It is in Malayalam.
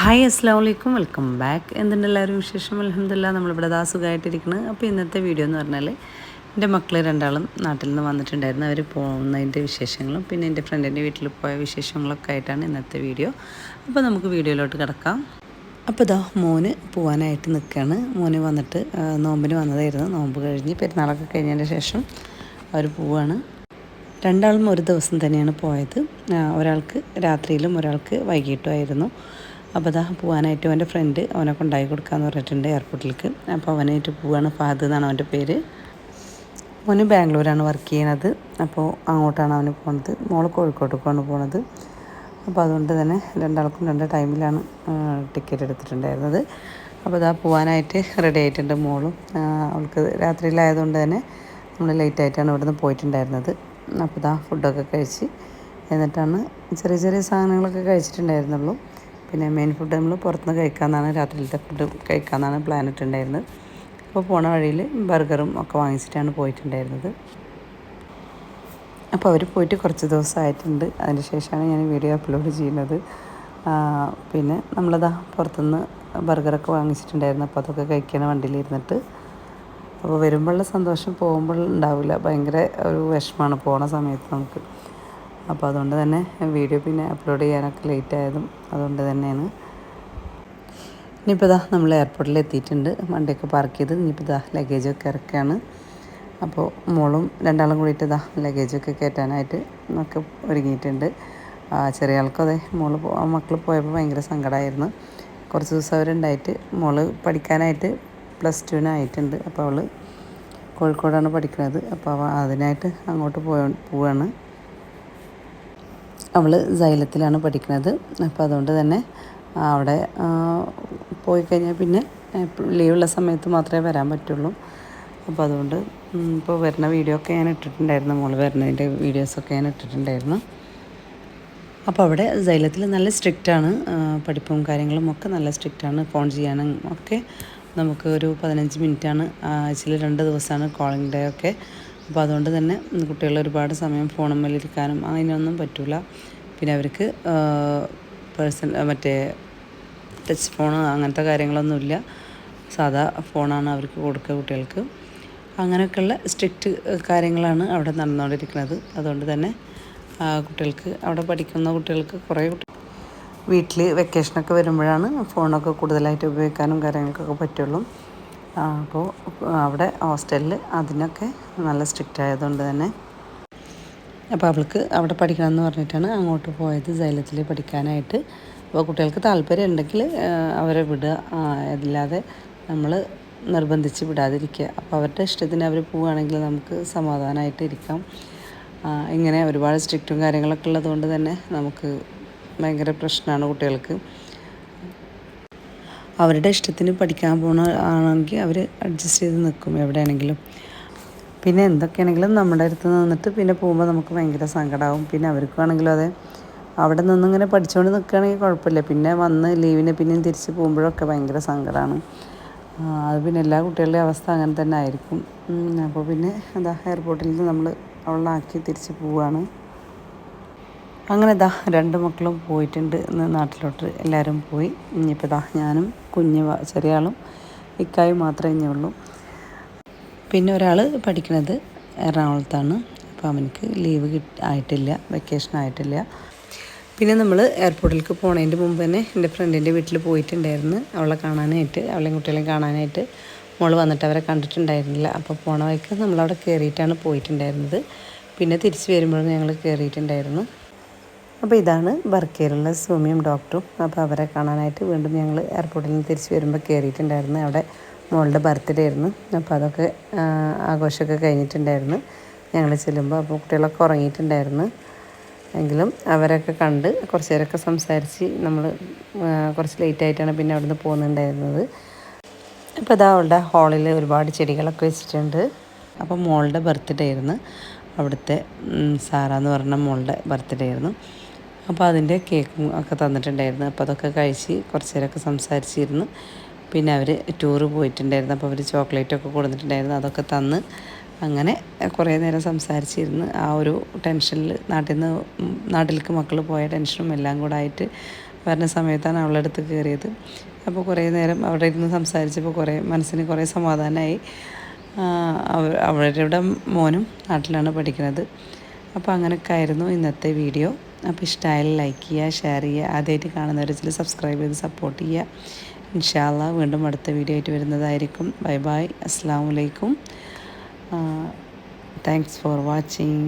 ഹായ് അസ്സാം വലൈക്കും വെൽക്കം ബാക്ക്. എന്തുണ്ട് എല്ലാവരും വിശേഷം? അലഹമില്ല നമ്മളിവിടെ ദാ സുഖമായിട്ടിരിക്കുന്നത് അപ്പോൾ ഇന്നത്തെ വീഡിയോ എന്ന് പറഞ്ഞാൽ എന്റെ മക്കൾ രണ്ടാളും നാട്ടിൽ നിന്ന് വന്നിട്ടുണ്ടായിരുന്നു. അവർ പോകുന്നതിന്റെ വിശേഷങ്ങളും പിന്നെ എന്റെ ഫ്രണ്ടിന്റെ വീട്ടിൽ പോയ വിശേഷങ്ങളൊക്കെ ആയിട്ടാണ് ഇന്നത്തെ വീഡിയോ. അപ്പോൾ നമുക്ക് വീഡിയോയിലോട്ട് കിടക്കാം. അപ്പോൾ ഇതാ മോന് പോകാനായിട്ട് നിൽക്കുകയാണ് മോന് വന്നിട്ട് നോമ്പിന് വന്നതായിരുന്നു. നോമ്പ് കഴിഞ്ഞ് പെരുന്നാളൊക്കെ കഴിഞ്ഞതിന് ശേഷം അവർ പോവാണ്. രണ്ടാളും ഒരു ദിവസം തന്നെയാണ് പോയത്. ഒരാൾക്ക് രാത്രിയിലും ഒരാൾക്ക് വൈകിട്ടും ആയിരുന്നു. അപ്പോൾ അതാ പോകാനായിട്ട് അവന്റെ ഫ്രണ്ട് അവനെ കൊണ്ടായി കൊടുക്കാമെന്ന് പറഞ്ഞിട്ടുണ്ട് എയർപോർട്ടിലേക്ക് അപ്പോൾ അവനായിട്ട് പോവുകയാണ് ഫാദ് എന്നാണ് അവന്റെ പേര്. മോന് ബാംഗ്ലൂരാണ് വർക്ക് ചെയ്യണത്. അപ്പോൾ അങ്ങോട്ടാണ് അവന് പോണത്. മോൾ കോഴിക്കോട്ടേക്കാണ് പോണത്. അപ്പോൾ അതുകൊണ്ട് തന്നെ രണ്ടാൾക്കും രണ്ട് ടൈമിലാണ് ടിക്കറ്റ് എടുത്തിട്ടുണ്ടായിരുന്നത്. അപ്പോൾ അതാ പോകാനായിട്ട് റെഡി ആയിട്ടുണ്ട് മോളും. അവൾക്ക് രാത്രിയിലായതുകൊണ്ട് തന്നെ നമ്മൾ ലേറ്റ് ആയിട്ടാണ് ഇവിടുന്ന് പോയിട്ടുണ്ടായിരുന്നത്. അപ്പോൾ ഇതാ ഫുഡൊക്കെ കഴിച്ച് എന്നിട്ടാണ് ചെറിയ ചെറിയ സാധനങ്ങളൊക്കെ കഴിച്ചിട്ടുണ്ടായിരുന്നുള്ളൂ. പിന്നെ മെയിൻ ഫുഡ് നമ്മൾ പുറത്തുനിന്ന് കഴിക്കാമെന്നാണ് രാത്രിയിലത്തെ ഫുഡ് കഴിക്കാമെന്നാണ് പ്ലാൻ ഇട്ടുണ്ടായിരുന്നത് അപ്പോൾ പോണ വഴിയിൽ ബർഗറും ഒക്കെ വാങ്ങിച്ചിട്ടാണ് പോയിട്ടുണ്ടായിരുന്നത്. അപ്പോൾ അവർ പോയിട്ട് കുറച്ച് ദിവസമായിട്ടുണ്ട് അതിന് ശേഷമാണ് ഞാൻ വീഡിയോ അപ്ലോഡ് ചെയ്യുന്നത്. പിന്നെ നമ്മളതാ പുറത്തുനിന്ന് ബർഗറൊക്കെ വാങ്ങിച്ചിട്ടുണ്ടായിരുന്നു. അപ്പോൾ അതൊക്കെ കഴിക്കണ വണ്ടിയിലിരുന്നിട്ട്. അപ്പോൾ വരുമ്പോഴുള്ള സന്തോഷം പോകുമ്പോൾ ഉണ്ടാവില്ല. ഭയങ്കര ഒരു വിഷമമാണ് പോണ സമയത്ത് നമുക്ക്. അപ്പോൾ അതുകൊണ്ട് തന്നെ വീഡിയോ പിന്നെ അപ്ലോഡ് ചെയ്യാനൊക്കെ ലേറ്റ് ആയതും അതുകൊണ്ട് തന്നെയാണ്. ഇനിയിപ്പോൾ ഇതാ നമ്മൾ എയർപോർട്ടിൽ എത്തിയിട്ടുണ്ട്. വണ്ടിയൊക്കെ പാർക്ക് ചെയ്ത് ഇനിയിപ്പോൾ ഇതാ ലഗേജൊക്കെ ഇറക്കുകയാണ് അപ്പോൾ മോളും രണ്ടാളും കൂടിയിട്ട് ഇതാ ലഗേജൊക്കെ കയറ്റാനായിട്ട് ഒക്കെ ഒരുങ്ങിയിട്ടുണ്ട്. ചെറിയ ആൾക്കും അതെ മോൾ മക്കൾ പോയപ്പോൾ ഭയങ്കര സങ്കടമായിരുന്നു കുറച്ച് ദിവസം അവരുണ്ടായിട്ട് മോൾ പഠിക്കാനായിട്ട് പ്ലസ് ടുവിനായിട്ടുണ്ട് അപ്പോൾ അവൾ കോഴിക്കോടാണ് പഠിക്കുന്നത് അപ്പോൾ അതിനായിട്ട് അങ്ങോട്ട് പോയ പോവാണ്. അവൾ സൈലത്തിലാണ് പഠിക്കുന്നത് അപ്പോൾ അതുകൊണ്ട് തന്നെ അവിടെ പോയി കഴിഞ്ഞാൽ പിന്നെ ലീവുള്ള സമയത്ത് മാത്രമേ വരാൻ പറ്റുള്ളൂ. അപ്പോൾ അതുകൊണ്ട് ഇപ്പോൾ വരുന്ന വീഡിയോ ഒക്കെ ഞാൻ ഇട്ടിട്ടുണ്ടായിരുന്നു. മോൾ വരുന്നതിന്റെ വീഡിയോസൊക്കെ ഞാൻ ഇട്ടിട്ടുണ്ടായിരുന്നു. അപ്പോൾ അവിടെ സൈലത്തിൽ നല്ല സ്ട്രിക്റ്റാണ് പഠിപ്പും കാര്യങ്ങളും ഒക്കെ നല്ല സ്ട്രിക്റ്റാണ് ഫോൺ ചെയ്യാനും ഒക്കെ നമുക്ക് ഒരു പതിനഞ്ച് മിനിറ്റാണ് ആഴ്ചയിൽ രണ്ട് ദിവസമാണ് കോളിംഗ് ഡേ ഒക്കെ. അപ്പോൾ അതുകൊണ്ട് തന്നെ കുട്ടികൾ ഒരുപാട് സമയം ഫോണുമ്മലിരിക്കാനും അതിനൊന്നും പറ്റില്ല പിന്നെ അവർക്ക് പേഴ്സൺ മറ്റേ ടച്ച് ഫോൺ അങ്ങനത്തെ കാര്യങ്ങളൊന്നുമില്ല. സാധാ ഫോണാണ് അവർക്ക് കൊടുക്കുക കുട്ടികൾക്ക്. അങ്ങനെയൊക്കെയുള്ള സ്ട്രിക്റ്റ് കാര്യങ്ങളാണ് അവിടെ നടന്നുകൊണ്ടിരിക്കുന്നത്. അതുകൊണ്ട് തന്നെ കുട്ടികൾക്ക് അവിടെ പഠിക്കുന്ന കുട്ടികൾക്ക് കുറേ വീട്ടിൽ വെക്കേഷനൊക്കെ വരുമ്പോഴാണ് ഫോണൊക്കെ കൂടുതലായിട്ട് ഉപയോഗിക്കാനും കാര്യങ്ങൾക്കൊക്കെ പറ്റുള്ളൂ. അപ്പോൾ അവിടെ ഹോസ്റ്റലിൽ അതിനൊക്കെ നല്ല സ്ട്രിക്റ്റ് ആയതുകൊണ്ട് തന്നെ. അപ്പോൾ അവൾക്ക് അവിടെ പഠിക്കണം എന്ന് പറഞ്ഞിട്ടാണ് അങ്ങോട്ട് പോയത് സൈലത്തിൽ പഠിക്കാനായിട്ട്. അപ്പോൾ കുട്ടികൾക്ക് താല്പര്യം ഉണ്ടെങ്കിൽ അവരെ വിടുക. അതില്ലാതെ നമ്മൾ നിർബന്ധിച്ച് വിടാതിരിക്കുക. അപ്പോൾ അവരുടെ ഇഷ്ടത്തിന് അവർ പോവുകയാണെങ്കിൽ നമുക്ക് സമാധാനമായിട്ട് ഇരിക്കാം. ഇങ്ങനെ ഒരുപാട് സ്ട്രിക്റ്റും കാര്യങ്ങളൊക്കെ ഉള്ളതുകൊണ്ട് തന്നെ നമുക്ക് ഭയങ്കര പ്രശ്നമാണ് കുട്ടികൾക്ക്. അവരുടെ ഇഷ്ടത്തിന് പഠിക്കാൻ പോണ ആണെങ്കിൽ അവർ അഡ്ജസ്റ്റ് ചെയ്ത് നിൽക്കും എവിടെയാണെങ്കിലും. പിന്നെ എന്തൊക്കെയാണെങ്കിലും നമ്മുടെ അടുത്ത് നിന്നിട്ട് പിന്നെ പോകുമ്പോൾ നമുക്ക് ഭയങ്കര സങ്കടമാവും പിന്നെ അവർക്കാണെങ്കിലും അതെ. അവിടെ നിന്നിങ്ങനെ പഠിച്ചുകൊണ്ട് നിൽക്കുകയാണെങ്കിൽ കുഴപ്പമില്ല. പിന്നെ വന്ന് ലീവിനെ പിന്നെയും തിരിച്ച് പോകുമ്പോഴൊക്കെ ഭയങ്കര സങ്കടമാണ് അത് പിന്നെ എല്ലാ കുട്ടികളുടെയും അവസ്ഥ അങ്ങനെ തന്നെ ആയിരിക്കും. അപ്പോൾ പിന്നെ എന്താ എയർപോർട്ടിൽ നിന്ന് നമ്മൾ അവളാക്കി തിരിച്ച് പോവുകയാണ് അങ്ങനെ ദാ രണ്ട് മക്കളും പോയിട്ടുണ്ട് ഇന്ന് നാട്ടിലോട്ട്. എല്ലാവരും പോയി. ഇനിയിപ്പോൾ ദാ ഞാനും കുഞ്ഞ് ചെറിയാളും ഇക്കായും മാത്രമേ ഇനി ഉള്ളൂ. പിന്നെ ഒരാൾ പഠിക്കുന്നത് എറണാകുളത്താണ്. അപ്പോൾ അവനക്ക് ലീവ് കിട്ടി ആയിട്ടില്ല വെക്കേഷൻ ആയിട്ടില്ല. പിന്നെ നമ്മൾ എയർപോർട്ടിലേക്ക് പോണതിന്റെ മുമ്പ് തന്നെ എന്റെ ഫ്രണ്ടിന്റെ വീട്ടിൽ പോയിട്ടുണ്ടായിരുന്നു. അവളെ കാണാനായിട്ട് അവളെയും കുട്ടികളെയും കാണാനായിട്ട് മോൾ വന്നിട്ട് അവരെ കണ്ടിട്ടുണ്ടായിരുന്നില്ല. അപ്പോൾ പോണ വഴിക്ക് നമ്മളവിടെ കയറിയിട്ടാണ് പോയിട്ടുണ്ടായിരുന്നത്. പിന്നെ തിരിച്ച് വരുമ്പോഴും ഞങ്ങൾ കയറിയിട്ടുണ്ടായിരുന്നു അപ്പോൾ ഇതാണ് ബർക്കയിലുള്ള സൂമിയും ഡോക്ടറും. അപ്പോൾ അവരെ കാണാനായിട്ട് വീണ്ടും ഞങ്ങൾ എയർപോർട്ടിൽ നിന്ന് തിരിച്ച് വരുമ്പോൾ കയറിയിട്ടുണ്ടായിരുന്നു. അവിടെ മോളുടെ ബർത്ത്ഡേ ആയിരുന്നു. അപ്പോൾ അതൊക്കെ ആഘോഷമൊക്കെ കഴിഞ്ഞിട്ടുണ്ടായിരുന്നു. ഞങ്ങൾ ചെല്ലുമ്പോൾ അപ്പോൾ കുട്ടികളൊക്കെ ഉറങ്ങിയിട്ടുണ്ടായിരുന്നു. എങ്കിലും അവരൊക്കെ കണ്ട് കുറച്ച് നേരമൊക്കെ സംസാരിച്ച് നമ്മൾ കുറച്ച് ലേറ്റ് ആയിട്ടാണ് പിന്നെ അവിടുന്ന് പോകുന്നുണ്ടായിരുന്നത്. അപ്പോൾ ഇതാ അവളുടെ ഹാളിൽ ഒരുപാട് ചെടികളൊക്കെ വെച്ചിട്ടുണ്ട്. അപ്പോൾ മോളുടെ ബർത്ത്ഡേ ആയിരുന്നു. അവിടുത്തെ സാറാന്ന് പറഞ്ഞ മോളുടെ ബർത്ത്ഡേ ആയിരുന്നു. അപ്പോൾ അതിന്റെ കേക്കും ഒക്കെ തന്നിട്ടുണ്ടായിരുന്നു. അപ്പോൾ അതൊക്കെ കഴിച്ച് കുറച്ച് നേരമൊക്കെ സംസാരിച്ചിരുന്നു. പിന്നെ അവർ ടൂറ് പോയിട്ടുണ്ടായിരുന്നു. അപ്പോൾ അവർ ചോക്ലേറ്റൊക്കെ കൊടുത്തിട്ടുണ്ടായിരുന്നു. അതൊക്കെ തന്ന് അങ്ങനെ കുറേ നേരം സംസാരിച്ചിരുന്നു. ആ ഒരു ടെൻഷനിൽ നാട്ടിൽ നിന്ന് നാട്ടിലേക്ക് മക്കൾ പോയ ടെൻഷനും എല്ലാം കൂടെ ആയിട്ട് വരുന്ന സമയത്താണ് അവളുടെ അടുത്ത് കയറിയത്. അപ്പോൾ കുറേ നേരം അവിടെ ഇരുന്ന് സംസാരിച്ചപ്പോൾ കുറേ മനസ്സിന് കുറേ സമാധാനമായി. അവരുടെ മോനും നാട്ടിലാണ് പഠിക്കുന്നത്. അപ്പോൾ അങ്ങനെയൊക്കെ ആയിരുന്നു ഇന്നത്തെ വീഡിയോ. അപ്പോൾ ഇഷ്ടമായാലും ലൈക്ക് ചെയ്യുക ഷെയർ ചെയ്യുക. ആദ്യമായിട്ട് കാണുന്നവർ ചില സബ്സ്ക്രൈബ് ചെയ്ത് സപ്പോർട്ട് ചെയ്യുക. ഇൻഷാല്ല വീണ്ടും അടുത്ത വീഡിയോ ആയിട്ട് വരുന്നതായിരിക്കും. ബൈ ബൈ അസ്സാം വലൈക്കും താങ്ക്സ് ഫോർ വാച്ചിങ്